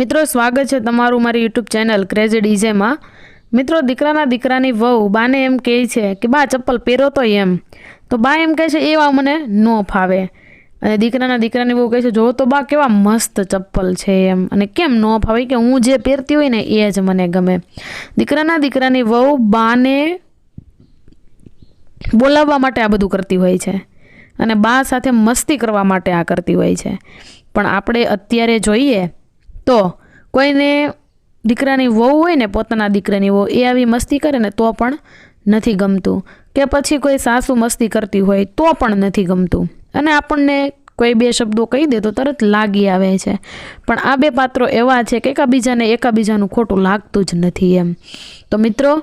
મિત્રો, સ્વાગત છે તમારું મારી યુટ્યુબ ચેનલ ક્રેઝી ડીજેમાં મિત્રો, દીકરાના દીકરાની વહુ બાને એમ કહે છે કે, બા, ચપ્પલ પહેરો તો એમ. તો બા એમ કહે છે એવા મને ન ફાવે. અને દીકરાના દીકરાની વહુ કહે છે, જો તો બા, કેવા મસ્ત ચપ્પલ છે એમ. અને કેમ ન ફાવે કે હું જે પહેરતી હોય ને, એ જ મને ગમે. દીકરાના દીકરાની વહુ બાને બોલાવવા માટે આ બધું કરતી હોય છે. અને બા સાથે મસ્તી કરવા માટે આ કરતી હોય છે. પણ આપણે અત્યારે જોઈએ તો કોઈને દીકરાની વહુ હોય ને પોતાના દીકરાની વહુ, એ આવી મસ્તી કરે ને તો પણ નથી ગમતું. કે પછી કોઈ સાસુ મસ્તી કરતી હોય તો પણ નથી ગમતું. અને આપણને કોઈ બે શબ્દો કહી દે તો તરત લાગી આવે છે. પણ આ બે પાત્રો એવા છે કે એકાબીજાને એકાબીજાનું ખોટું લાગતું જ નથી એમ. તો મિત્રો,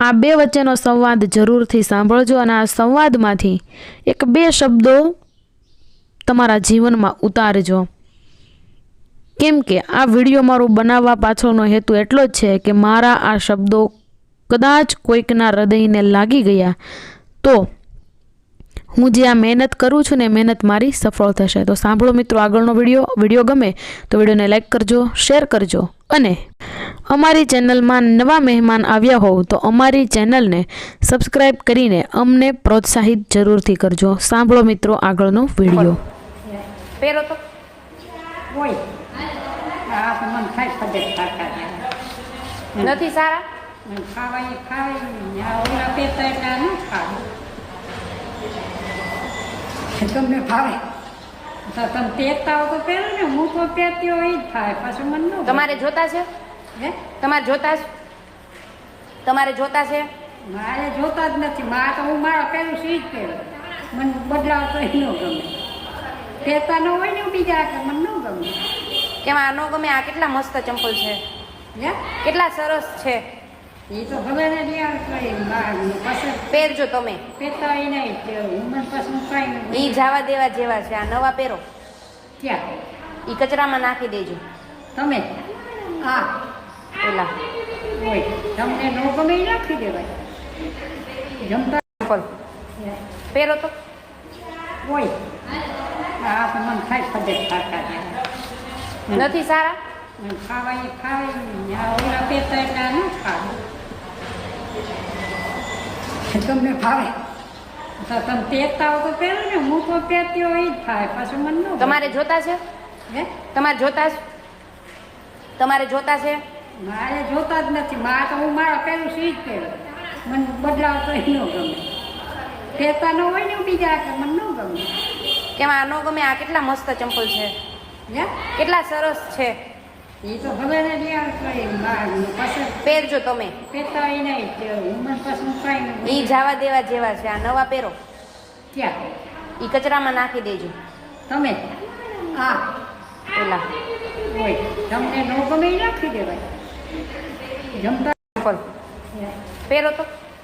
આ બે વચ્ચેનો સંવાદ જરૂરથી સાંભળજો અને આ સંવાદમાંથી એક બે શબ્દો તમારા જીવનમાં ઉતારજો. કેમ કે આ વીડિયો મારું બનાવવા પાછળનો હેતુ એટલો જ છે કે મારા આ શબ્દો કદાચ કોઈકના હૃદયને લાગી ગયા. તો હું જે આ મહેનત કરું છું ને મહેનત મારી સફળ થશે. તો સાંભળો મિત્રો આગળનો વીડિયો. વીડિયો ગમે તો વિડીયોને લાઇક કરજો, શેર કરજો અને અમારી ચેનલમાં નવા મહેમાન આવ્યા હોવ તો અમારી ચેનલને સબસ્ક્રાઈબ કરીને અમને પ્રોત્સાહિત જરૂરથી કરજો. સાંભળો મિત્રો આગળનો વીડિયો. પહેલો તો. હોય. આ તો મન થાય પદે ખાતા નથી સારા? ખાવાય ખાવાય ઓલા પેતા એટલે ન ખાવે તમને ભાવે. તો તમે પહેરતા હો તો પહેરો ને હું તો પેતી હોય જ થાય પાછું મને ન તમારે જોતા છે? હે? તમારે જોતા છે? તમારે જોતા છે? મારે જોતા જ નથી. મારે તો હું મારા પહેરું છું એ જ પહેરું. મને બદલાવ તો ન ગમે. પહેરતા ન હોય ને બીજા કે મને ન ગમે. કેમ આ ન ગમે આ કેટલા મસ્ત ચંપલ છે. કેટલા સરસ છે. એ તો હવે ને પહેરજો તમે. પેતા હોય નહીં તે ઉંમર પાછું કાંઈ ઈ જાવા દેવા જેવા છે આ નવા પહેરો. ક્યાં? એ કચરામાં નાખી દેજો. તમે? હા. પેલા હોય તમને નો ગમે એ નાખી દેવાય. જમતા પહેરો તો. હોય હા તો મન ખાઈ પદે ખાતા નથી સારા? ખાવાય ખાવાય આ ઓલા પેતા એટલે ન ખાવે તમને ફાવે તો તમે પેતા હો તો પહેરો ને હું તો પહેરતી હોય જ થાય પાછું મને તમારે જોતા છે? હે? તમારે જોતા છે? તમારે જોતા છે? મારે જોતા જ નથી. મારે તો હું મારા પહેરું છું એ જ પહેરું. મને બદલાવ તો ન ગમે. પેતા ન હોય ને બીજા કે મને ન ગમે. કેમ આ નો ગમે આ કેટલા મસ્ત ચંપલ છે. કેટલા સરસ છે. એ તો પહેરજો તમે. પહેરતા એ નહીં જાવા દેવા જેવા છે આ નવા પહેરો. ક્યાં? એ કચરામાં નાખી દેજો. તમે? હા. પેલા હોય તમને ન ગમે નાખી દેવાય. જમતા પહેરો તો.